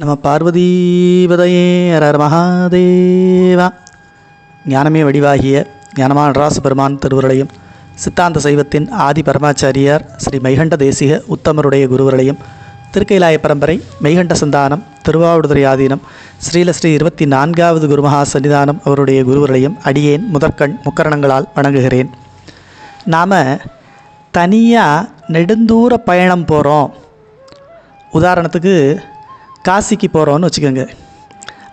நம பார்வதீபதையே ஹரர் மகாதேவா. ஞானமே வடிவாகிய ஞானமான ராச பெருமான் திருவுருளையும் சித்தாந்த சைவத்தின் ஆதி பரமாச்சாரியார் ஸ்ரீ மைகண்ட தேசிக உத்தமருடைய குருவர்களையும் திருக்கைலாய பரம்பரை மெய்கண்ட சந்தானம் திருவாவடுதுறை ஆதீனம் ஸ்ரீல ஸ்ரீ இருபத்தி நான்காவது குருமகா சன்னிதானம் அவருடைய குருவர்களையும் அடியேன் முதற்கண் முக்கரணங்களால் வணங்குகிறேன். நாம் தனியாக நெடுந்தூர பயணம் போகிறோம் உதாரணத்துக்கு காசிக்கு போகிறோன்னு வச்சுக்கோங்க.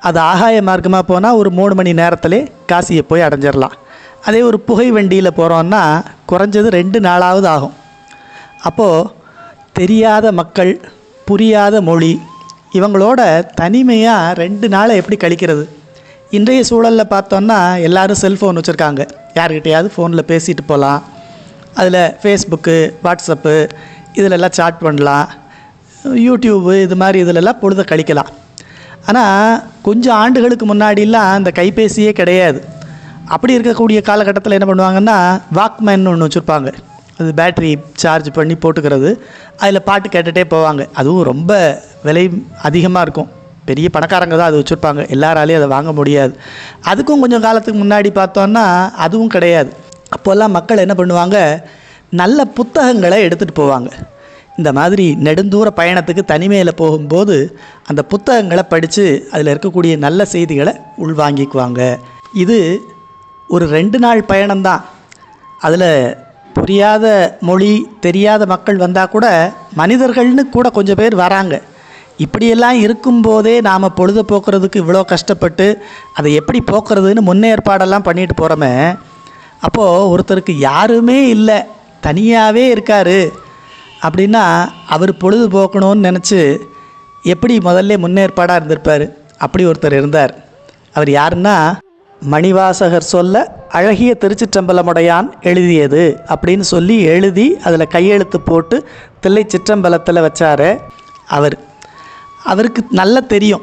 அது ஆகாய மார்க்கமாக போனால் ஒரு மூணு மணி நேரத்திலே காசியை போய் அடைஞ்சிடலாம் அதே ஒரு புகை வண்டியில் போகிறோன்னா குறைஞ்சது ரெண்டு நாளாவது ஆகும். அப்போது தெரியாத மக்கள் புரியாத மொழி இவங்களோட தனிமையாக ரெண்டு நாளை எப்படி கழிக்கிறது? இன்றைய சூழலில் பார்த்தோன்னா எல்லாரும் செல்ஃபோன் வச்சுருக்காங்க. யார்கிட்டையாவது ஃபோனில் பேசிட்டு போகலாம் அதில் ஃபேஸ்புக்கு வாட்ஸ்அப்பு இதிலெல்லாம் சாட் பண்ணலாம். யூடியூப்பு இது மாதிரி இதிலெல்லாம் பொழுத கழிக்கலாம். ஆனால் கொஞ்சம் ஆண்டுகளுக்கு முன்னாடிலாம் அந்த கைபேசியே கிடையாது. அப்படி இருக்கக்கூடிய காலகட்டத்தில் என்ன பண்ணுவாங்கன்னா வாக்மேன் ஒன்று வச்சுருப்பாங்க. அது பேட்ரி சார்ஜ் பண்ணி போட்டுக்கிறது. அதில் பாட்டு கேட்டுகிட்டே போவாங்க. அதுவும் ரொம்ப விலை அதிகமாக இருக்கும். பெரிய பணக்காரங்க தான் அது வச்சுருப்பாங்க. எல்லாராலையும் அதை வாங்க முடியாது. அதுக்கும் கொஞ்சம் காலத்துக்கு முன்னாடி பார்த்தோன்னா அதுவும் கிடையாது. அப்போல்லாம் மக்கள் என்ன பண்ணுவாங்க நல்ல புத்தகங்களை எடுத்துகிட்டு போவாங்க. இந்த மாதிரி நெடுந்தூர பயணத்துக்கு தனிமையில் போகும்போது அந்த புத்தகங்களை படித்து அதில் இருக்கக்கூடிய நல்ல செய்திகளை உள்வாங்கிக்குவாங்க. இது ஒரு ரெண்டு நாள் பயணம்தான். அதில் புரியாத மொழி தெரியாத மக்கள் வந்தால் கூட மனிதர்கள்னு கூட கொஞ்சம் பேர் வராங்க. இப்படியெல்லாம் இருக்கும்போதே நாம் பொழுது போக்குறதுக்கு இவ்வளோ கஷ்டப்பட்டு அதை எப்படி போக்குறதுன்னு முன்னேற்பாடெல்லாம் பண்ணிட்டு போகிறோமே அப்போது ஒருத்தருக்கு யாருமே இல்லை. தனியாகவே இருக்கார். அப்படின்னா அவர் பொழுது போக்கணும்னு நினச்சி எப்படி முதல்ல முன்னேற்பாடாக இருந்திருப்பார்? அப்படி ஒருத்தர் இருந்தார். அவர் யாருன்னா மணிவாசகர் சொல்ல அழகிய திருச்சிற்றம்பலமுடையான் எழுதியது அப்படின்னு சொல்லி எழுதி அதில் கையெழுத்து போட்டு தில்லை சிற்றம்பலத்தில் வச்சார் அவர். அவருக்கு நல்லா தெரியும்.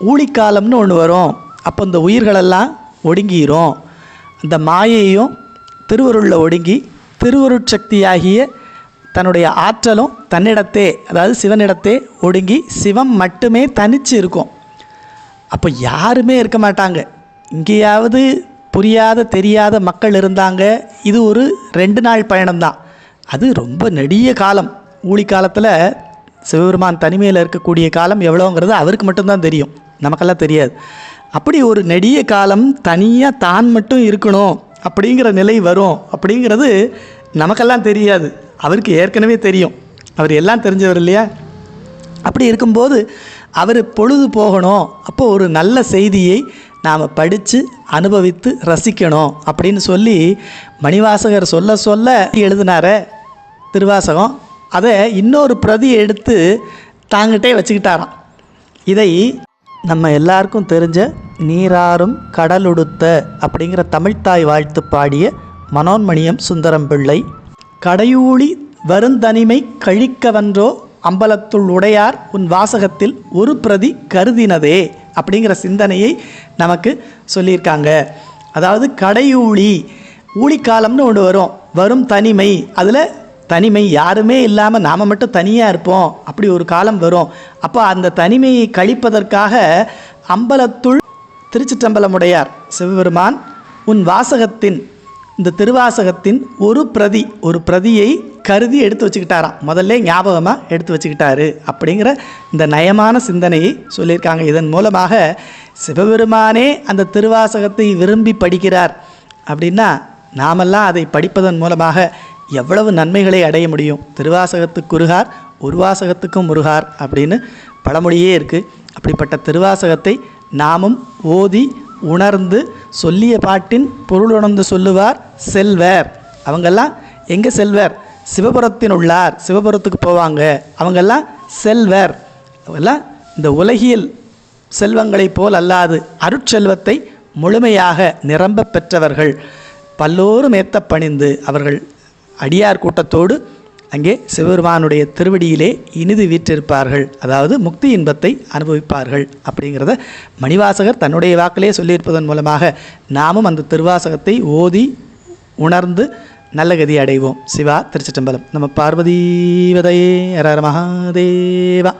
ஊழிக்காலம்னு ஒன்று வரும். அப்போ இந்த உயிர்களெல்லாம் ஒடுங்கிரும். இந்த மாயையும் திருவருளில் ஒடுங்கி திருவருட்சக்தியாகிய தன்னுடைய ஆற்றலும் தன்னிடத்தே அதாவது சிவனிடத்தே ஒடுங்கி சிவம் மட்டுமே தனிச்சு இருக்கும். அப்போ யாருமே இருக்க மாட்டாங்க. இங்கேயாவது புரியாத தெரியாத மக்கள் இருந்தாங்க. இது ஒரு ரெண்டு நாள் பயணம்தான். அது ரொம்ப நெடிய காலம். ஊழி காலத்தில் சிவபெருமான் தனிமையில் இருக்கக்கூடிய காலம் எவ்வளோங்கிறது அவருக்கு மட்டும்தான் தெரியும். நமக்கெல்லாம் தெரியாது. அப்படி ஒரு நெடிய காலம் தனியாக தான் மட்டும் இருக்கணும் அப்படிங்கிற நிலை வரும். அப்படிங்கிறது நமக்கெல்லாம் தெரியாது. அவருக்கு ஏற்கனவே தெரியும். அவர் எல்லாம் தெரிஞ்சவர் இல்லையா? அப்படி இருக்கும்போது அவர் பொழுது போகணும். அப்போ ஒரு நல்ல செய்தியை நாம் படித்து அனுபவித்து ரசிக்கணும் அப்படின்னு சொல்லி மணிவாசகர் சொல்ல சொல்ல எழுதினார திருவாசகம். அதை இன்னொரு பிரதி எடுத்து தாங்கிட்டே வச்சுக்கிட்டாராம். இதை நம்ம எல்லாருக்கும் தெரிஞ்ச நீராறும் கடலுடுத்த அப்படிங்கிற தமிழ்த்தாய் வாழ்த்து பாடிய மனோன்மணியம் சுந்தரம் பிள்ளை கடையூழி வருந்தனிமை கழிக்கவன்றோ அம்பலத்துள் உடையார் உன் வாசகத்தில் ஒரு பிரதி கருதினதே அப்படிங்கிற சிந்தனையை நமக்கு சொல்லியிருக்காங்க. அதாவது கடையூழி ஊழிக்காலம்னு ஒன்று வரும். வரும் தனிமை. அதில் தனிமை யாருமே இல்லாமல் நாம் மட்டும் தனியாக இருப்போம். அப்படி ஒரு காலம் வரும். அப்போ அந்த தனிமையை கழிப்பதற்காக அம்பலத்துள் திருச்சிற்றம்பலமுடையார் சிவபெருமான் உன் வாசகத்தின் இந்த திருவாசகத்தின் ஒரு பிரதி ஒரு பிரதியை கருதி எடுத்து வச்சுக்கிட்டாராம். முதல்ல ஞாபகமாக எடுத்து வச்சுக்கிட்டாரு அப்படிங்கிற இந்த நயமான சிந்தனையை சொல்லியிருக்காங்க. இதன் மூலமாக சிவபெருமானே அந்த திருவாசகத்தை விரும்பி படிக்கிறார் அப்படின்னா நாமெல்லாம் அதை படிப்பதன் மூலமாக எவ்வளவு நன்மைகளை அடைய முடியும். திருவாசகத்துக்குருகார் உருவாசகத்துக்கும் முருகார் அப்படின்னு பழமொழியே இருக்குது அப்படிப்பட்ட திருவாசகத்தை நாமும் ஓதி உணர்ந்து சொல்லிய பாட்டின் பொருள் உணர்ந்து சொல்லுவார் செல்வர். அவங்கெல்லாம் எங்கே செல்வர்? சிவபுரத்தின் உள்ளார். சிவபுரத்துக்கு போவாங்க. அவங்கெல்லாம் செல்வர். அவங்கெல்லாம் இந்த உலகியல் செல்வங்களைப் போல் அல்லாது அருட்செல்வத்தை முழுமையாக நிரம்ப பெற்றவர்கள். பல்லோரும் ஏத்த பணிந்து அவர்கள் அடியார் கூட்டத்தோடு அங்கே சிவபெருமானுடைய திருவடியிலே இனிது வீற்றிருப்பார்கள். அதாவது முக்தி இன்பத்தை அனுபவிப்பார்கள் அப்படிங்கிறத மணிவாசகர் தன்னுடைய வாக்கிலே சொல்லியிருப்பதன் மூலமாக நாமும் அந்த திருவாசகத்தை ஓதி உணர்ந்து நல்ல கதி அடைவோம். சிவா திருச்சிட்டம்பலம் நம்ம பார்வதீவதையே ஹர மகாதேவா.